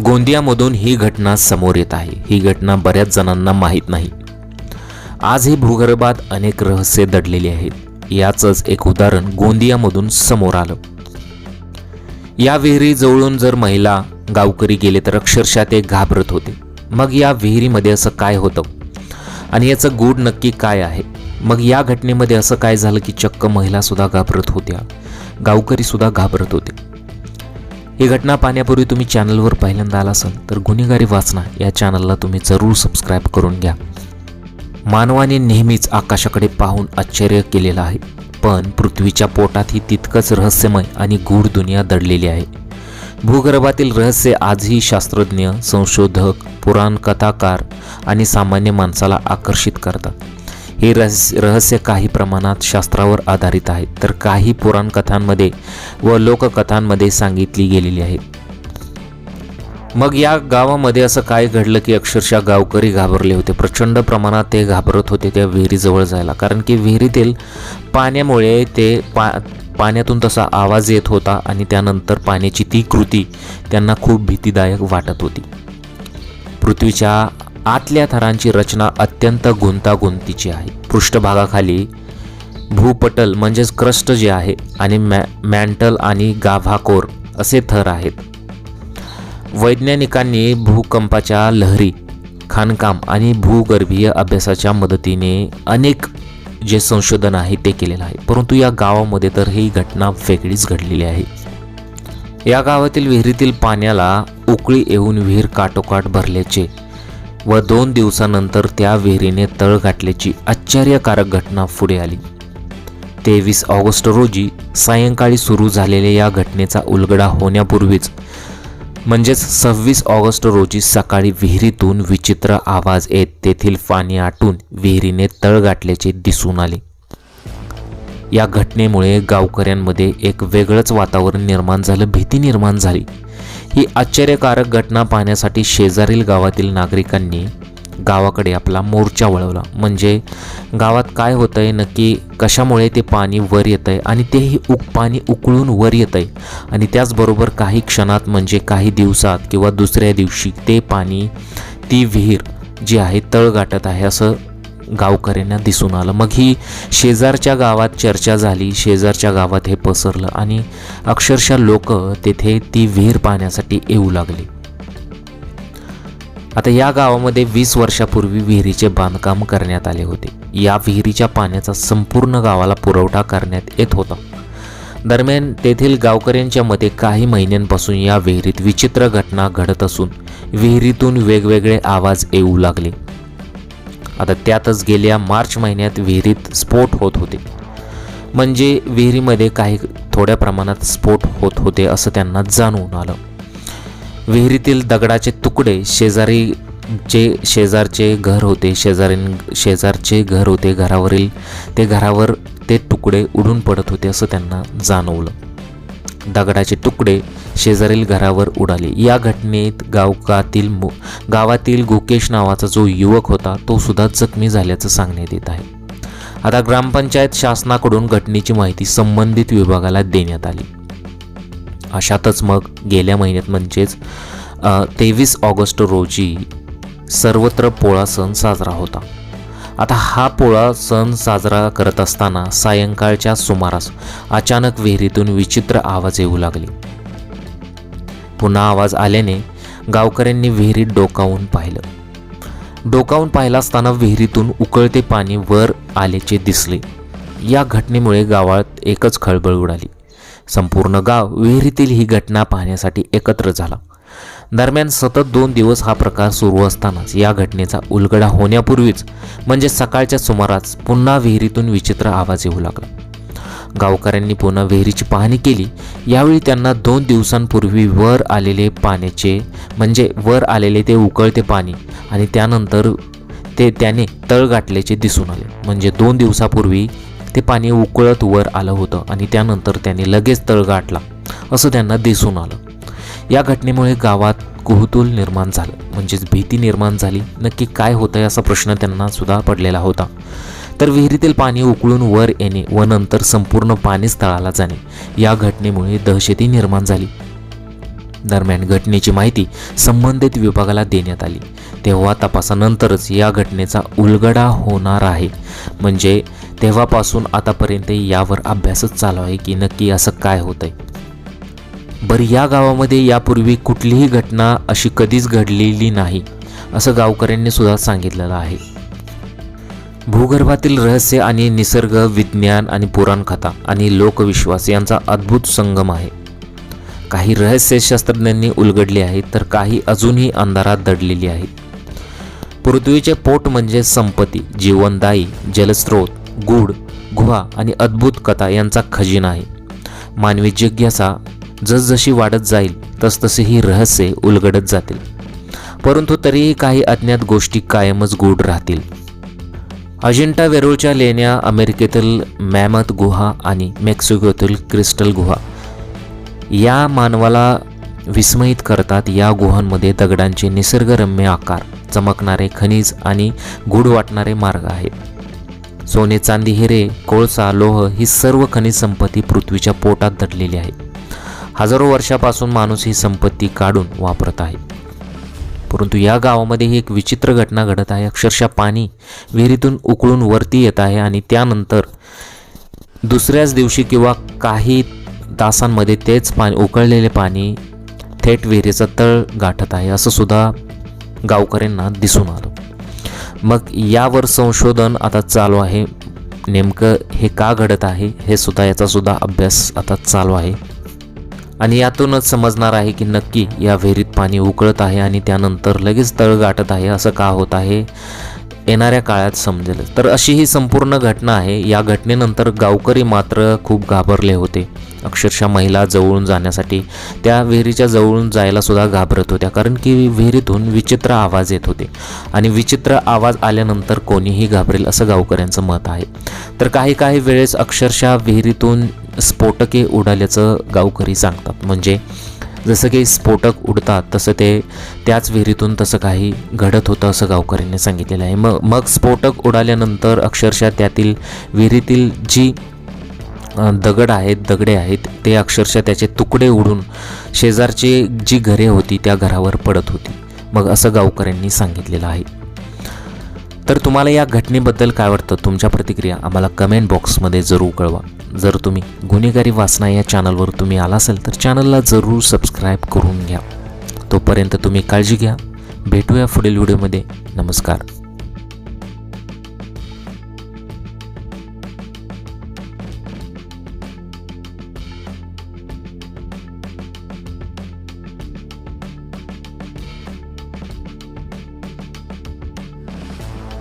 गोंदियामधून ही घटना समोर येत आहे. ही घटना बऱ्याच जणांना माहीत नाही. आजही भूगर्भात अनेक रहस्य दडलेली आहेत. याचंच एक उदाहरण गोंदियामधून समोर आलं. या विहिरी जवळून जर महिला गावकरी गेले तर अक्षरशः ते घाबरत होते. मग या विहिरीमध्ये असं काय होतं? आणि याचं गूढ नक्की काय आहे? मग या घटनेमध्ये असं काय झालं की चक्क महिलासुद्धा घाबरत होत्या? गावकरीसुद्धा घाबरत होते. ही घटना पाहण्यापूर्वी तुम्ही चॅनलवर पहिल्यांदा आला असाल तर गुन्हेगारी वाचना या चॅनलला तुम्ही जरूर सबस्क्राईब करून घ्या. मानवाने नेहमीच आकाशाकडे पाहून आश्चर्य केलेलं आहे पण पृथ्वीच्या पोटातही तितकंच रहस्यमय आणि गूढ दुनिया दडलेली आहे. भूगर्भातील रहस्य आजही शास्त्रज्ञ संशोधक पुराणकथाकार आणि सामान्य माणसाला आकर्षित करतात. हे रहस्य रहस्य काही प्रमाणात शास्त्रावर आधारित आहे. तर काही पुराणकथांमध्ये व लोककथांमध्ये सांगितली गेलेली आहेत मग या गावामध्ये असं काय घडलं की अक्षरशः गावकरी घाबरले होते. प्रचंड प्रमाणात ते घाबरत होते त्या विहिरीजवळ जायला. कारण की विहिरीतील पाण्यामुळे ते पा पाण्यातून तसा आवाज येत होता आणि त्यानंतर पाण्याची ती कृती त्यांना खूप भीतीदायक वाटत होती. पृथ्वीच्या आतल्या थरांची रचना अत्यंत गुंतागुंतीची आहे. पृष्ठभागाखाली भूपटल म्हणजेच क्रस्ट जे आहे आणि मॅ मॅन्टल आणि गाभाकोर असे थर आहेत. वैज्ञानिकांनी भूकंपाच्या लहरी खाणकाम आणि भूगर्भीय अभ्यासाच्या मदतीने अनेक जे संशोधन आहे ते केलेलं आहे. परंतु या गावामध्ये तर ही घटना वेगळीच घडलेली आहे. या गावातील विहिरीतील पाण्याला उकळी येऊन विहीर काटोकाट भरल्याचे व दोन दिवसानंतर त्या विहिरीने तळ गाठल्याची आश्चर्यकारक घटना पुढे आली. तेवीस ऑगस्ट रोजी सायंकाळी सुरू झालेल्या या घटनेचा उलगडा होण्यापूर्वीच म्हणजेच सव्वीस ऑगस्ट रोजी सकाळी विहिरीतून विचित्र आवाज येत तेथील पाणी आटून विहिरीने तळ गाठल्याचे दिसून आले. या घटनेमुळे गावकऱ्यांमध्ये एक वेगळंच वातावरण निर्माण झालं भीती निर्माण झाली. ही आश्चर्यकारक घटना पाहण्यासाठी शेजारील गावातील नागरिकांनी गावाकडे आपला मोर्चा वळवला. म्हणजे गावात काय होतं आहे नक्की कशामुळे ते पाणी वर येतं आहे आणि तेही उक पाणी उकळून वर येत आहे आणि त्याचबरोबर काही क्षणात म्हणजे काही दिवसात किंवा दुसऱ्या दिवशी ते पाणी ती विहीर जी आहे तळ गाठत आहे असं गावकऱ्यांना दिसून आलं. मग ही शेजारच्या गावात चर्चा झाली. शेजारच्या गावात हे पसरलं आणि अक्षरशः लोक तेथे ती विहीर पाहण्यासाठी येऊ लागली. आता या गावामध्ये वीस वर्षापूर्वी विहिरीचे बांधकाम करण्यात आले होते. या विहिरीच्या पाण्याचा संपूर्ण गावाला पुरवठा करण्यात येत होता. दरम्यान तेथील गावकऱ्यांच्या मते काही महिन्यांपासून या विहिरीत विचित्र घटना घडत असून विहिरीतून वेगवेगळे आवाज येऊ लागले. आता त्यातच गेल्या मार्च महिन्यात विहिरीत स्फोट होत होते. म्हणजे विहिरीमध्ये काही थोड्या प्रमाणात स्फोट होत होते असं त्यांना जाणवून आलं. विहिरीतील दगडाचे तुकडे शेजारी जे शेजारचे घर होते शेजारी शेजारचे घर होते घरावरील ते घरावर ते तुकडे उडून पडत होते असं त्यांना जाणवलं. दगडाचे तुकडे शेजारील घरावर उडाले. या घटनेत गावकातील मु गावातील गुकेश नावाचा जो युवक होता तो सुद्धा जखमी झाल्याचं सांगण्यात येत आहे. आता ग्रामपंचायत शासनाकडून घटनेची माहिती संबंधित विभागाला देण्यात आली. अशातच मग गेल्या महिन्यात म्हणजेच तेवीस ऑगस्ट रोजी सर्वत्र पोळा सण साजरा होता. आता हा पोळा सण साजरा करत असताना सायंकाळच्या सुमारास अचानक विहिरीतून विचित्र आवाज येऊ लागले. पुन्हा आवाज आल्याने गावकऱ्यांनी विहिरीत डोकावून पाहिलं. डोकावून पाहिला असताना विहिरीतून उकळते पाणी वर आल्याचे दिसले. या घटनेमुळे गावात एकच खळबळ उडाली. संपूर्ण गाव विहिरीतील ही घटना पाहण्यासाठी एकत्र झाला. दरम्यान सतत दोन दिवस हा प्रकार सुरू असतानाच या घटनेचा उलगडा होण्यापूर्वीच म्हणजे सकाळच्या सुमारास पुन्हा विहिरीतून विचित्र आवाज येऊ लागला. गावकऱ्यांनी पुन्हा विहिरीची पाहणी केली. यावेळी त्यांना दोन दिवसांपूर्वी वर आलेले पाण्याचे म्हणजे वर आलेले ते उकळते पाणी आणि त्यानंतर ते त्याने तळ गाठल्याचे दिसून आले. म्हणजे दोन दिवसापूर्वी ते पाणी उकळत वर आलं होतं आणि त्यानंतर त्याने लगेच तळ गाठला असं त्यांना दिसून आलं. या घटनेमुळे गावात कुहतूल निर्माण झालं. म्हणजेच भीती निर्माण झाली. नक्की काय होतं आहे असा प्रश्न त्यांना सुद्धा पडलेला होता. तर विहिरीतील पाणी उकळून वर येणे व नंतर संपूर्ण पाणीच तळाला जाणे या घटनेमुळे दहशती निर्माण झाली. दरम्यान घटनेची माहिती संबंधित विभागाला देण्यात आली. तेव्हा तपासानंतरच या घटनेचा उलगडा होणार आहे. म्हणजे तेव्हापासून आतापर्यंत यावर अभ्यासच चालू आहे की नक्की असं काय होतंय. बरं या गावामध्ये यापूर्वी कुठलीही घटना अशी कधीच घडलेली नाही असं गावकऱ्यांनी सुद्धा सांगितलेलं आहे. भूगर्भातील रहस्य आणि निसर्ग विज्ञान आणि पुराणकथा आणि लोकविश्वास यांचा अद्भुत संगम आहे. काही रहस्य शास्त्रज्ञांनी उलगडली आहेत तर काही अजूनही अंधारात दडलेली आहेत. पृथ्वीचे पोट म्हणजे संपत्ती जीवनदायी जलस्रोत गूढ गुहा आणि अद्भुत कथा यांचा खजिना आहे. मानवी जिज्ञासा जसजशी वाढत जाईल तसतसे ही रहस्ये उलगडत जातील. परंतु तरीही काही अज्ञात गोष्टी कायमच गूढ राहतील. अजिंठा वेरूळच्या लेण्या अमेरिकेतील मॅमत गुहा आणि मेक्सिकोतील क्रिस्टल गुहा या मानवाला विस्मयित करतात या गुहांमध्ये दगडांचे निसर्गरम्य आकार चमकणारे खनिज आणि गूढ वाटणारे मार्ग आहेत. सोने चांदी हिरे कोळसा लोह ही सर्व खनिज संपत्ती पृथ्वीच्या पोटात दडलेली आहे हजारो वर्षापासून माणूस ही संपत्ती काढून वापरत आहे. परंतु या गावामध्ये ही एक विचित्र घटना घडत आहे. अक्षरशः पाणी विहिरीतून उकळून वरती येत आहे आणि त्यानंतर दुसऱ्याच दिवशी किंवा काही तासांमध्ये तेच पाणी उकळलेले पाणी थेट विहिरीचं तळ गाठत आहे असं सुद्धा गावकऱ्यांना दिसून आलं. मग यावर संशोधन आता चालू आहे. नेमकं हे का घडत आहे हे सुद्धा याचा सुद्धा अभ्यास आता चालू आहे. आणि यातूनच समजणार आहे की नक्की या विहिरीत पाणी उकळत आहे आणि त्यानंतर लगेच तळ गाठत आहे असं का होत आहे येणाऱ्या काळात समजेल तर अशी ही संपूर्ण घटना आहे. या घटनेनंतर गावकरी मात्र खूप घाबरले होते. अक्षरशः महिला जवळून जाण्यासाठी त्या विहिरीच्या जवळून जायला सुद्धा घाबरत होत्या कारण की विहिरीतून विचित्र आवाज येत होते. आणि विचित्र आवाज आल्यानंतर कोणीही घाबरेल असं गावकऱ्यांचं मत आहे. तर काही काही वेळेस अक्षरशः विहिरीतून स्फोटके उडाल्याचं गावकरी सांगतात. म्हणजे जसं की स्फोटक उडतात तसं ते त्याच विहिरीतून तसं काही घडत होतं असं गावकऱ्यांनी सांगितलेलं आहे. मग मग स्फोटक उडाल्यानंतर अक्षरशः त्यातील विहिरीतील जी दगड आहेत दगडे आहेत ते अक्षरशः त्याचे तुकडे उडून शेजारची जी घरे होती त्या घरावर पडत होती. मग असं गावकऱ्यांनी सांगितलेलं आहे. तर तुम्हाला या घटनेबद्दल काय वाटतं? तुमच्या प्रतिक्रिया आम्हाला कमेंट बॉक्समध्ये जरूर कळवा. जर तुम्ही गुन्हेगारी वाचना या चॅनलवर तुम्ही आला असेल तर चॅनलला जरूर सबस्क्राईब करून घ्या. तोपर्यंत तुम्ही काळजी घ्या. भेटूया पुढील व्हिडिओमध्ये नमस्कार.